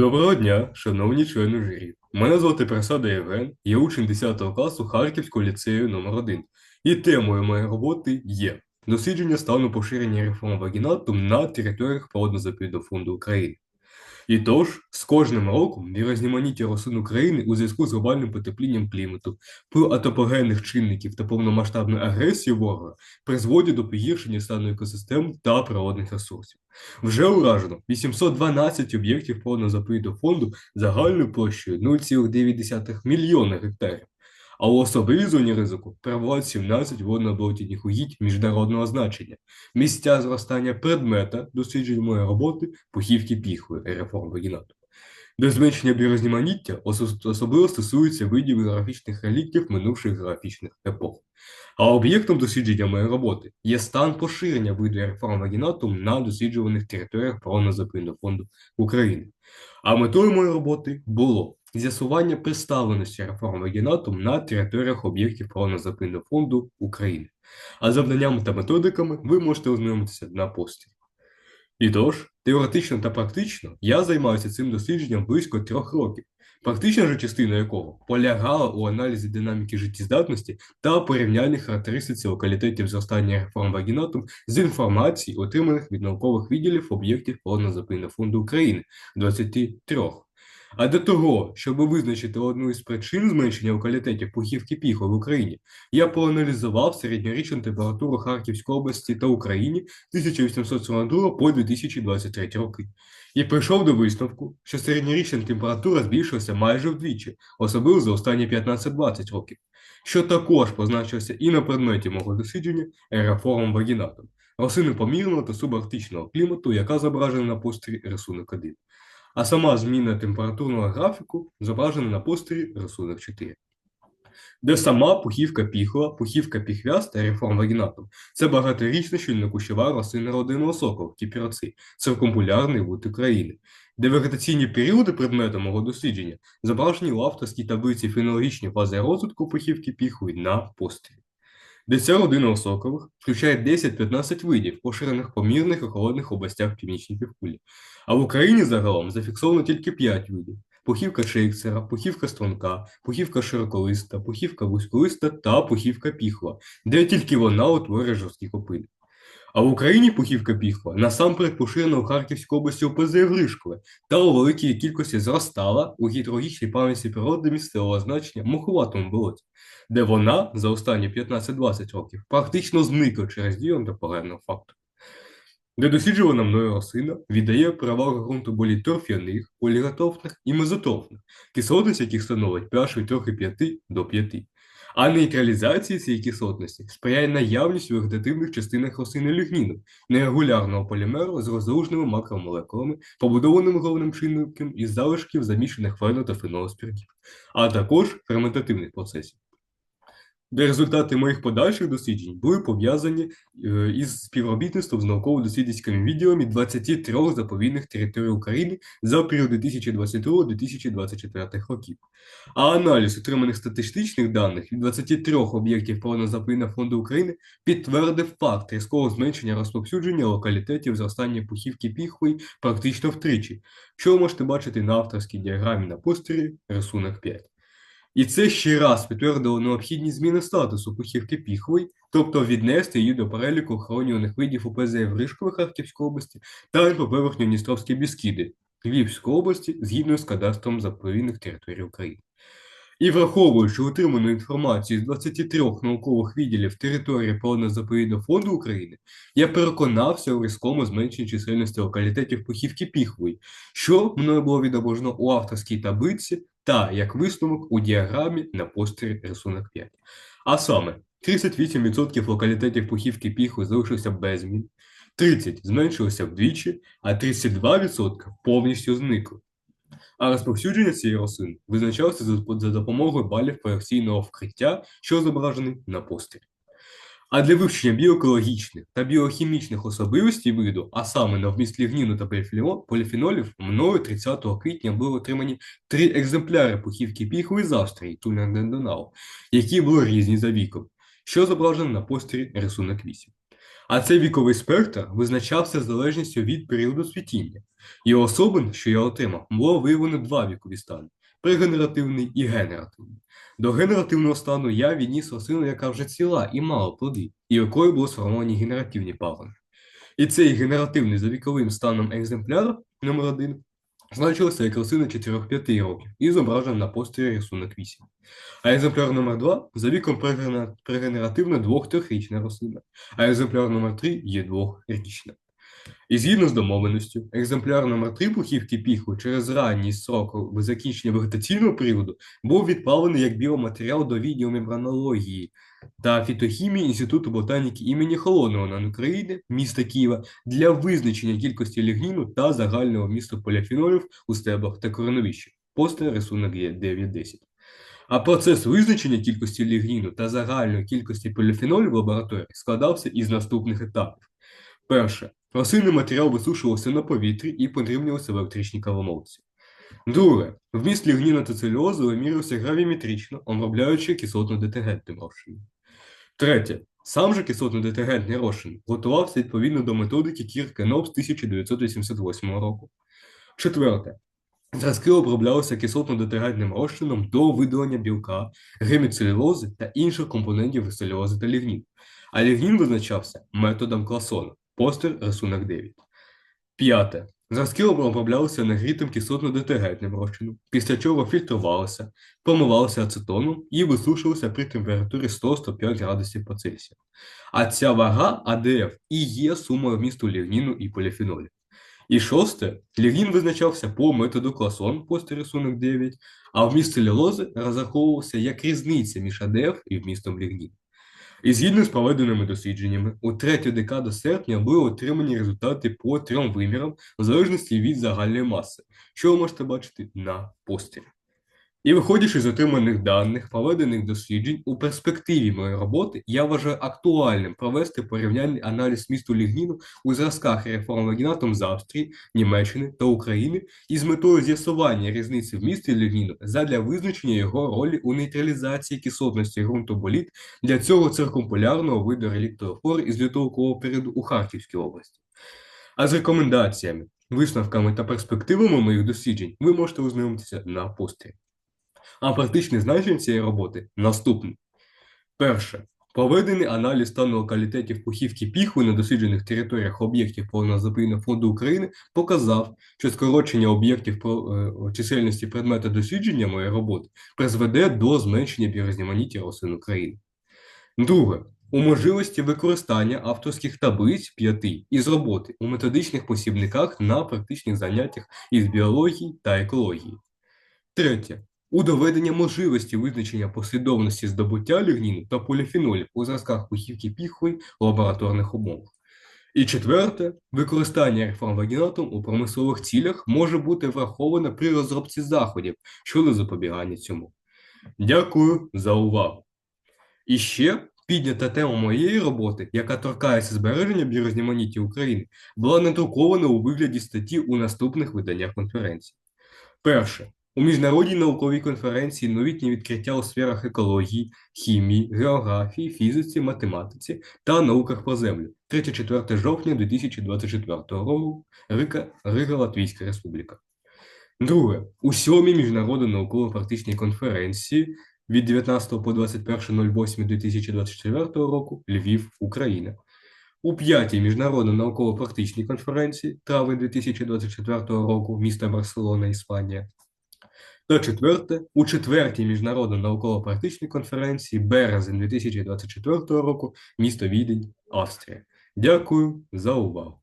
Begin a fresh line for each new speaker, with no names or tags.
Доброго дня, шановні члени журі. Мене звати Присада Євген, я учень 10 класу Харківського ліцею номер 1 І темою моєї роботи є дослідження стану поширення реформ вагінату на територіях природно-заповідного фонду України. І тож, з кожним роком вірозніманіття рослин України у зв'язку з глобальним потеплінням клімату, вплив атопогенних чинників та повномасштабної агресії ворога призводять до погіршення стану екосистем та природних ресурсів. Вже уражено 812 об'єктів природно-заповідного фонду загальною площею 0,9 мільйона гектарів. А у особливій зоні ризику перебувають 17 водно-болотяних угідь міжнародного значення, місця зростання предмета досліджень моєї роботи пухівки піхви реформ вагінату. До зменшення біорозніманіття особливо стосується видів географічних реліктів минувших географічних епох. А об'єктом дослідження моєї роботи є стан поширення виду реформ вагінату на досліджуваних територіях природно-заповідного фонду України. А метою моєї роботи було з'ясування представленості реформ вагінатум на територіях об'єктів природно-заповідного фонду України. А завданнями та методиками ви можете ознайомитися на пості. І тож, теоретично та практично я займаюся цим дослідженням близько трьох років, практична ж частина якого полягала у аналізі динаміки життєздатності та порівнянні характеристиці локалітетів зростання реформ вагінатум з інформації, отриманих від наукових відділів об'єктів природно-заповідного фонду України 23 а для того, щоб визначити одну із причин зменшення локалітетів пухівки піху в Україні, я проаналізував середньорічну температуру Харківської області та Україні 1842 по 2023 роки. І прийшов до висновку, що середньорічна температура збільшилася майже вдвічі, особливо за останні 15-20 років, що також позначилося і на предметі мого дослідження реформ вагінатом, рослини помірного та субарктичного клімату, яка зображена на постері рисунок 1 а сама зміна температурного графіку зображена на постері рисунок 4. Де сама пухівка піхова, пухівка піхвяста реформ вагінатум це багаторічна щільнокущова рослина родинного соку, кіпіроци, циркумпулярний вид України, де вегетаційні періоди предмету мого дослідження зображені в авторській таблиці фенологічні фази розвитку пухівки піхової на постері. Де ця родина осокових включає 10-15 видів, поширених по мірних і холодних областях північній півкулі. А в Україні загалом зафіксовано тільки 5 видів: пухівка шейксера, пухівка струнка, пухівка широколиста, пухівка вузьколиста та пухівка піхва, де тільки вона утворює жорсткі копини. А в Україні пухівка піхва насамперед поширена у Харківській області ОПЗ Гришкове та у великій кількості зростала у гідрологічній пам'яті природи місцевого значення муховатому болоті, де вона за останні 15-20 років практично зникла через дію антропогенного фактору де досліджувана мною рослина віддає перевагу ґрунту болі торф'яних, оліготрофних і мезотрофних, кислотність яких становить pH від 3,5 до 5. А нейтралізації цієї кислотності сприяє наявність у вегетативних частинах рослини лігніну, нерегулярного полімеру з розлужними макромолекулами, побудованими головним чинником із залишків замішаних фено та а також ферментативних процесів де результати моїх подальших досліджень були пов'язані е, із співробітництвом з науково-дослідницькими відділами 23 заповідних територій України за період 2022-2024 років. А аналіз отриманих статистичних даних від 23 об'єктів природно-заповідного фонду України підтвердив факт різкого зменшення розповсюдження локалітетів зростання пухівки піхвої практично втричі, що ви можете бачити на авторській діаграмі на постері рисунок 5. І це ще раз підтвердило необхідність зміни статусу пухівки піхової, тобто віднести її до переліку охоронюваних видів УПЗ в Ришкові Харківської області та поверхню Дністровські Біскіди Львівської області згідно з кадастром заповідних територій України. І враховуючи отриману інформацію з 23 наукових відділів території природно-заповідного фонду України, я переконався у різкому зменшенні чисельності локалітетів пухівки піхової, що мною було відображено у авторській таблиці та як висновок у діаграмі на постері рисунок 5. А саме, 38% локалітетів пухівки піху залишився без змін, 30 зменшилося вдвічі, а 32% повністю зникли. А розповсюдження цієї рослини визначалося за допомогою балів проекційного вкриття, що зображений на постері. А для вивчення біоекологічних та біохімічних особливостей виду, а саме на вміст лігніну та поліфенолів, мною 30 квітня були отримані три екземпляри пухівки піху з Австрії Туненденау, які були різні за віком, що зображено на постері рисунок 8. А цей віковий спектр визначався залежністю від періоду світіння. І особин, що я отримав, було виявлено два вікові стани прегенеративний і генеративний. До генеративного стану я відніс рослину, яка вже ціла і мала плоди, і якою були сформовані генеративні пагони. І цей генеративний за віковим станом екземпляр номер 1 значилося як рослина 4-5 років і зображена на постері рисунок 8. А екземпляр номер 2 за віком прегенеративна 2-3річна рослина, а екземпляр номер 3 є 2-річна. І згідно з домовленістю, екземпляр номер 3 пухівки піху через ранній срок закінчення вегетаційного періоду був відправлений як біоматеріал до відділу мембранології та фітохімії Інституту ботаніки імені Холодного на України, міста Києва, для визначення кількості лігніну та загального вмісту поліфенолів у стеблах та короновищі. Постер рисунок є 9.10. А процес визначення кількості лігніну та загальної кількості поліфенолів в лабораторії складався із наступних етапів. Перше. Рослинний матеріал висушувався на повітрі і подрібнювався в електричній кавомолці. Друге, вміст лігніна та целюлозу вимірювався гравіметрично, обробляючи кислотно-детергентним розчином. Третє. Сам же кислотно-детергентний розчин готувався відповідно до методики Кірка Нопс 1988 року. Четверте. Зразки оброблялися кислотно-детергентним розчином до видалення білка, геміцелюлози та інших компонентів целюлози та лігнін. А лігнін визначався методом класона. Постер рисунок 9. П'яте. Зразки оброблялися нагрітим кислотно-детергентним розчином, після чого фільтрувалися, промивалися ацетоном і висушувалися при температурі 100-105 градусів по Цельсію. А ця вага АДФ і є сумою вмісту лігніну і поліфенолів. І шосте, лігнін визначався по методу класон, постер рисунок 9, а вміст целюлози розраховувався як різниця між АДФ і вмістом лігніну. І згідно з проведеними дослідженнями, у третю декаду серпня були отримані результати по трьом вимірам в залежності від загальної маси, що ви можете бачити на постері. І виходячи з отриманих даних, проведених досліджень, у перспективі моєї роботи я вважаю актуальним провести порівняльний аналіз місту лігніну у зразках реформагінатом з Австрії, Німеччини та України із метою з'ясування різниці в місті лігніну задля визначення його ролі у нейтралізації кислотності ґрунту боліт для цього циркумполярного виду реліктофор із літовкового періоду у Харківській області. А з рекомендаціями, висновками та перспективами моїх досліджень ви можете ознайомитися на постері. А практичне значення цієї роботи наступне. Перше. Проведений аналіз стану локалітетів пухівки піхви на досліджених територіях об'єктів Повнозапійного фонду України показав, що скорочення об'єктів е, чисельності предмета дослідження моєї роботи призведе до зменшення біорізноманіття рослин України. Друге. У можливості використання авторських таблиць п'яти із роботи у методичних посібниках на практичних заняттях із біології та екології. Третє у доведення можливості визначення послідовності здобуття лігніну та поліфенолів у зразках пухівки піхви лабораторних умовах. І четверте, використання реформвагінатом у промислових цілях може бути враховане при розробці заходів щодо запобігання цьому. Дякую за увагу. І ще піднята тема моєї роботи, яка торкається збереження біорізноманіття України, була надрукована у вигляді статті у наступних виданнях конференції. Перше. У міжнародній науковій конференції новітні відкриття у сферах екології, хімії, географії, фізиці, математиці та науках про землю 3-4 жовтня 2024 року Рига, Рига Латвійська Республіка. Друге, у сьомій міжнародно науково-практичній конференції від 19 по 21.08.2024 року Львів, Україна. У п'ятій міжнародно науково-практичній конференції травень 2024 року міста Барселона, Іспанія. Та четверте, у четвертій міжнародної науково-практичній конференції березень 2024 року місто Відень, Австрія. Дякую за увагу.